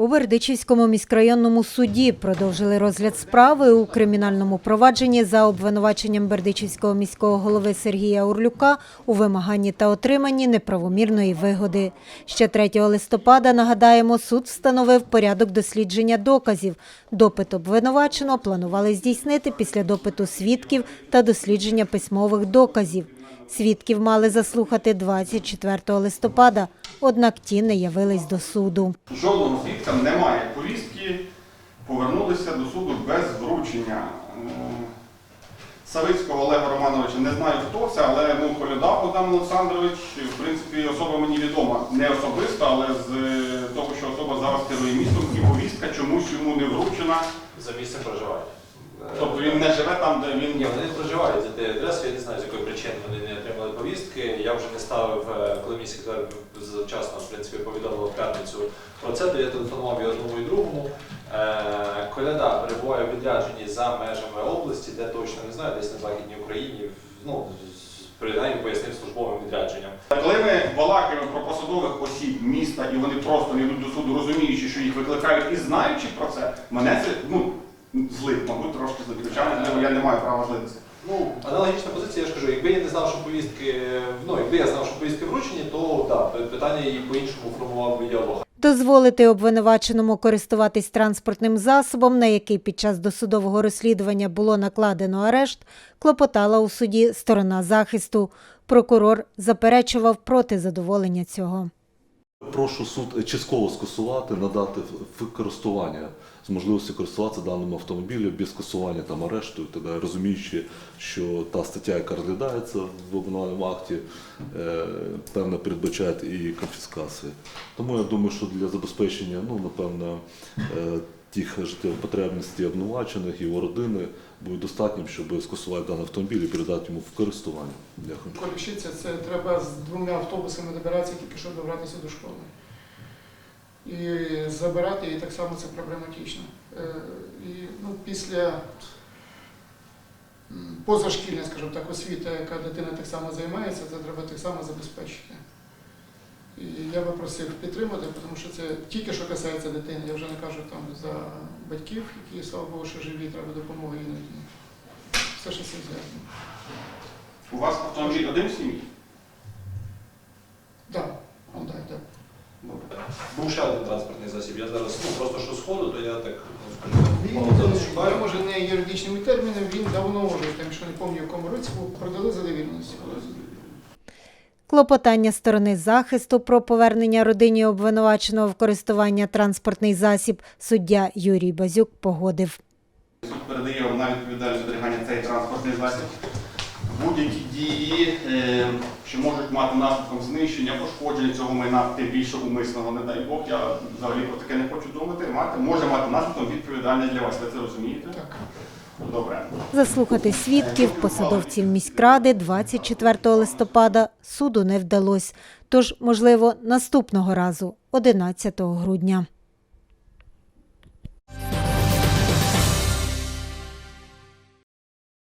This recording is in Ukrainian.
У Бердичівському міськрайонному суді продовжили розгляд справи у кримінальному провадженні за обвинуваченням Бердичівського міського голови Сергія Урлюка у вимаганні та отриманні неправомірної вигоди. Ще 3 листопада, нагадаємо, суд встановив порядок дослідження доказів. Допит обвинуваченого планували здійснити після допиту свідків та дослідження письмових доказів. Свідків мали заслухати 24 листопада, однак ті не явились до суду. Жодного свідка немає повістки, повернулися до суду без вручення. Савицького Олега Романовича не знаю хто це, але ну, Коляда Богдан Олександрович, в принципі, особа мені відома не особисто, але з е, того, що особа зараз керує містом, і повістка чомусь йому не вручена. За місцем проживання. Тобто він не живе там, де він Ні, вони проживають за тією адресою, я не знаю, з якої причини вони не отримали повістки. Я вже не ставив, е, коли мій секретар завчасно в принципі, повідомив в п'ятницю про це, то я телефонував і одному і другому. Е, Коляда перебуває в відрядженні за межами області, де точно не знаю, десь на Західній Україні, ну, принаймні пояснив службовим відрядженням. Коли ми балакаємо про посадових осіб міста і вони просто не йдуть до суду, розуміючи, що їх викликають і знаючи про це, мене це ну, злить, мабуть, трошки злить. Звичайно, можливо, я не маю права злитися. Ну, аналогічна позиція, я ж кажу, якби я не знав, що повістки, ну, якби я знав, що повістки вручені, то да, питання і по-іншому формував би діалог. Дозволити обвинуваченому користуватись транспортним засобом, на який під час досудового розслідування було накладено арешт, клопотала у суді сторона захисту. Прокурор заперечував проти задоволення цього. Прошу суд частково скасувати, надати в користування з можливості користуватися даним автомобілем без скасування там арешту і далі, розуміючи, що та стаття, яка розглядається в обвинувальному акті, е, певно передбачає і конфіскацію. Тому я думаю, що для забезпечення, ну напевно, е, тих життєвих потребностей обвинувачених його родини буде достатнім, щоб скасувати даний автомобіль і передати йому в користування. Дякую. Колішиця це треба з двома автобусами добиратися тільки щоб добратися до школи. І забирати її так само це проблематично. Е, І ну, після позашкільна, скажімо так, освіта, яка дитина так само займається, це треба так само забезпечити. І я би просив підтримати, тому що це тільки що касається дитини. Я вже не кажу там за батьків, які, слава Богу, що живі, треба допомоги іноді. Все, що цим зв'язано. У вас автомобіль один в сім'ї? Так, он так, так. Добре. Був ще один транспортний засіб. Я зараз ну, просто що сходу, то я так ну, Він, мало шукаю. може не юридичними термінами, він давно вже, там, що не пам'ятаю, в якому році був, продали за довіреністю. Клопотання сторони захисту про повернення родині обвинуваченого в користування транспортний засіб суддя Юрій Базюк погодив. Суд передає вам на відповідальність зберігання цей транспортний засіб. Будь-які дії, е, що можуть мати наслідком знищення, пошкодження цього майна, тим більше умисного, не дай Бог, я взагалі про таке не хочу думати, мати, може мати наслідком відповідальність для вас. Ви це розумієте? Так. Добре. Заслухати свідків посадовців міськради 24 листопада суду не вдалося. Тож, можливо, наступного разу, 11 грудня.